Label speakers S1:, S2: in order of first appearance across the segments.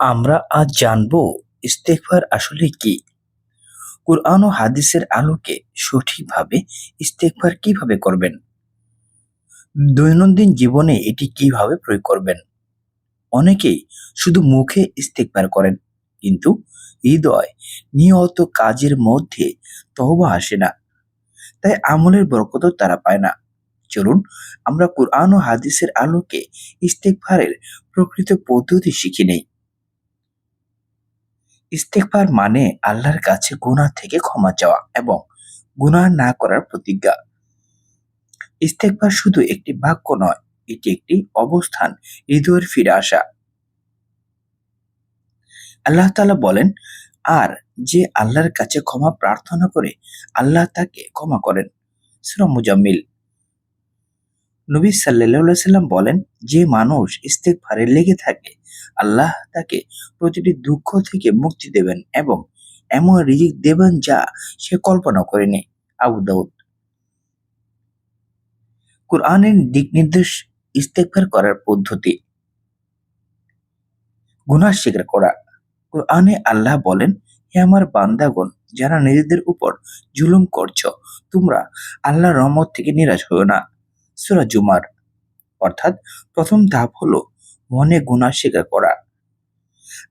S1: আমরা আজ জানব ইস্তেগফার আসলে কি? কুরআন ও হাদিসের আলোকে সঠিকভাবে ইস্তেগফার কীভাবে করবেন? দৈনন্দিন জীবনে এটি কীভাবে প্রয়োগ করবেন? অনেকেই শুধু মুখে ইস্তেগফার করেন, কিন্তু হৃদয় নিয়ত কাজের মধ্যে তহবা আসে না। তাই আমলের বরকত তারা পায় না। চলুন আমরা কুরআন ও হাদিসের আলোকে ইস্তেগফারের প্রকৃত পদ্ধতি শিখে নেই। ইস্তেগফার মানে আল্লাহর কাছে গুনাহ থেকে ক্ষমা চাওয়া এবং গুনাহ না করার প্রতিজ্ঞা। ইস্তেগফার শুধু একটি বাক্য নয়, এটি একটি অবস্থান, হৃদয়ের ফিরে আসা। আল্লাহ তাআলা বলেন, আর যে আল্লাহর কাছে ক্ষমা প্রার্থনা করে, আল্লাহ তাকে ক্ষমা করেন। সূরা মুজাম্মিল। নবী সাল্লাম বলেন, যে মানুষ ইস্তেগফারে লেগে থাকে, আল্লাহ তাকে প্রতিটি দুঃখ থেকে মুক্তি দেবেন এবং এমন রিজিক দেবেন যা সে কল্পনা করেনি। আবু দাউদ। কোরআনের দিক নির্দেশ ইস্তেগফার করার পদ্ধতি। গুনাহ স্বীকার করা। কোরআনে আল্লাহ বলেন, হে আমার বান্দাগণ, যারা নিজেদের উপর জুলুম করছ, তোমরা আল্লাহর রহমত থেকে নিরাশ হও না। সূরা জুমার। অর্থাৎ প্রথম ধাপ হলো মনে গুনাহ স্বীকার করা।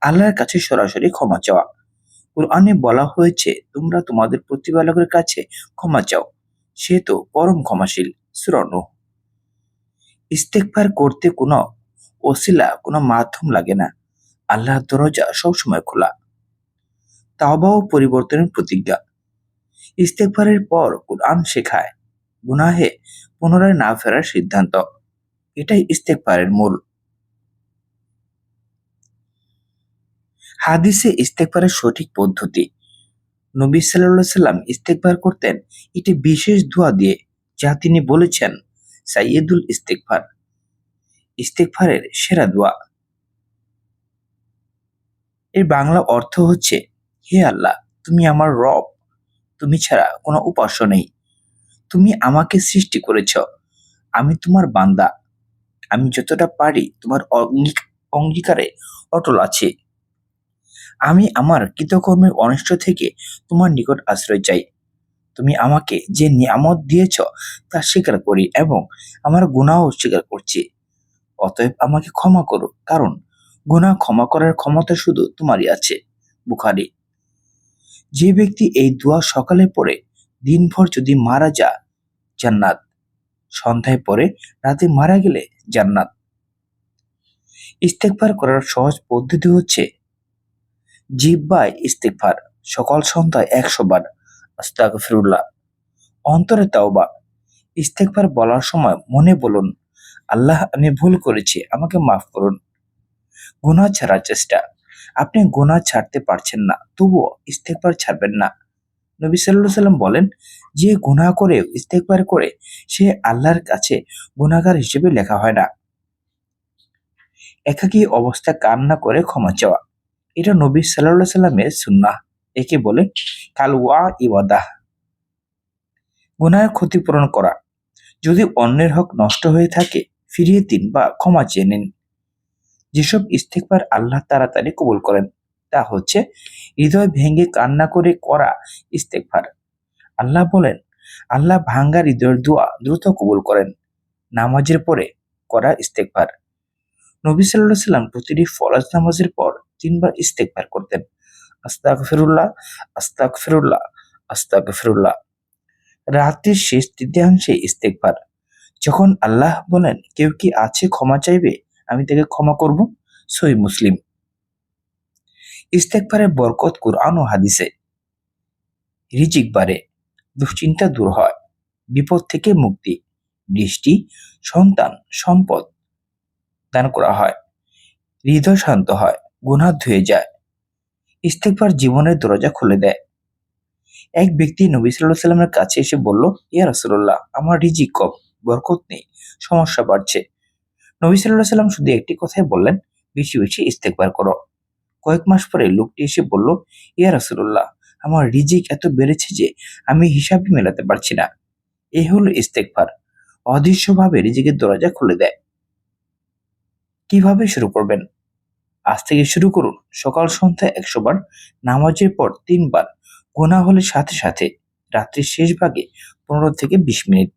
S1: আল্লাহর কাছে সরাসরি ক্ষমা চাওয়া। কোরআনে বলা হয়েছে, তোমরা তোমাদের প্রতিপালকের কাছে ক্ষমা চাও। সে তো পরম ক্ষমাশীল, সূরা নূহ। ইস্তেগফার করতে কোনো ওসিলা, কোনো মাধ্যম লাগে না। আল্লাহর দরজা সবসময় খোলা। তাওবা ও পরিবর্তনের প্রতিজ্ঞা। ইস্তেগফারের পর কোরআন শেখায়। গুনাহে পুনরায় না ফেরার সিদ্ধান্ত। এটাই ইস্তেগফারের মূল। হাদিসে ইস্তেগফারের সঠিক পদ্ধতি। নবী সাল্লাল্লাহু সাল্লাম ইস্তেগফার করতেন, এটি বিশেষ দোয়া দিয়ে, যা তিনি বলেছেন, সাইয়্যিদুল ইস্তেগফার ইস্তেগফারের সেরা দোয়া। এর বাংলা অর্থ হচ্ছে, হে আল্লাহ, তুমি আমার রব, তুমি ছাড়া কোনো উপাস্য নেই। তুমি আমাকে সৃষ্টি করেছ। আমি তোমার বান্দা। আমি যতটা পারি তোমার অঙ্গী- অঙ্গীকারে অটল আছি। আমি আমার কৃতকর্মের অনিষ্ট থেকে তোমার নিকট আশ্রয় চাই। তুমি আমাকে যে নিয়ামত দিয়েছ তা স্বীকার করি এবং আমার গুনাহ স্বীকার করছি। অতএব আমাকে ক্ষমা করো, কারণ গুনাহ ক্ষমা করার ক্ষমতা শুধু তোমারই আছে, বুখারি। যে ব্যক্তি এই দোয়া সকালে পড়ে দিনভর যদি মারা যা জান্নাত। সন্ধ্যায় পরে রাতে মারা গেলে জান্নাত। ইস্তেগফার করার সহজ পদ্ধতি হচ্ছে জিব্বায় ইস্তেগফার সকাল সন্ধ্যায় একশো বার আস্তাগফিরুল্লাহ। অন্তরে তাওবা। ইস্তেগফার বলার সময় মনে বলুন, আল্লাহ, আমি ভুল করেছি, আমাকে মাফ করুন। গুনাহ ছাড়ার চেষ্টা। আপনি গুনাহ ছাড়তে পারছেন না, তবুও ইস্তেগফার ছাড়বেন না। নবী সাল্লাল্লাহু সাল্লাম বলেন, যে গুনাহ করে, ইস্তেগফার করে, সে আল্লাহর কাছে গুনাহগার হিসেবে লেখা হয় না। একাকী অবস্থা কান্না করে ক্ষমা চাওয়া। এটা নবী সাল্লাল্লাহু সাল্লামের সুন্নাহ। একে বলে কাল ওয়া ইবাদাহ। গুনাহের ক্ষতিপূরণ করা। যদি অন্যের হক নষ্ট হয়ে থাকে, ফিরিয়ে দিন বা ক্ষমা চেয়ে নিন। যেসব ইস্তেকবার আল্লাহ তাড়াতাড়ি কবুল করেন। তা হচ্ছে হৃদয় ভেঙে কান্না করে করা ইস্তেকবার আল্লাহ বলেন, আল্লাহ ভাঙ্গা হৃদয়ের দোয়া দ্রুত কবুল করেন, নামাজের পরে করা ইস্তেকবার নবী সাল্লাহ সাল্লাম প্রতিটি ফরজ নামাজের পর তিনবার ইস্তেকবার করতেন। আস্তাক ফিরুল্লাহ আস্তাক ফিরুল্লাহ আস্তাক ফিরুল্লাহ রাতের শেষ তৃতীয়াংশে ইস্তেকবার যখন আল্লাহ বলেন, কেউ কি আছে ক্ষমা চাইবে? আমি তাকে ক্ষমা করব। সই মুসলিম। ইস্তেকবারের বরকত কুরআন ও হাদিসে। রিজিক বাড়ে, দুশ্চিন্তা দূর হয়, বিপদ থেকে মুক্তি বৃষ্টি সন্তান, সম্পদ দান করা হয়, হৃদয় শান্ত হয়, গুনাহ ধুয়ে যায়, ইস্তেকবার জীবনের দরজা খুলে দেয়। এক ব্যক্তি নবী সাল্লাহ সাল্লামের কাছে এসে বলল, ইয়া রাসূলুল্লাহ, আমার রিজিক কম, বরকত নেই, সমস্যা বাড়ছে। নবী সাল্লাহ সাল্লাম শুধু একটি কথাই বললেন, বেশি বেশি ইস্তেকবার করো। কয়েক মাস পরে লোকটি এসে বলল, ইয়া রাসূলুল্লাহ, আমার রিজিক এত বেড়েছে যে আমি হিসাবই মেলাতে পারছি না। এই হলো ইস্তেকবার অদৃশ্যভাবে রিজিকের দরজা খুলে দেয়। কীভাবে শুরু করবেন? আজ থেকে শুরু করুন। সকাল সন্ধ্যা একশো বার, নামাজের পর তিনবার গোনা হলে সাথে সাথে। রাত্রির শেষ ভাগে পনেরো থেকে বিশ মিনিট।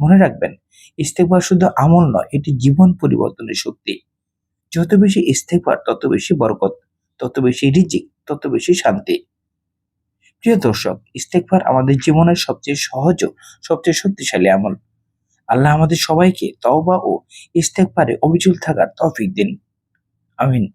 S1: মনে রাখবেন ইস্তেকবার শুধু আমল নয়, এটি জীবন পরিবর্তনের শক্তি। যত বেশি ইস্তেকবার তত বেশি বরকত। তত বেশি রিজিক, তত বেশি শান্তি। প্রিয় দর্শক, ইস্তেকবার আমাদের জীবনের সবচেয়ে সহজ সবচেয়ে শক্তিশালী আমল। আল্লাহ আমাদের সবাইকে তওবা ও ইস্তেকবারে অবিচল থাকার তৌফিক দিন। আমিন।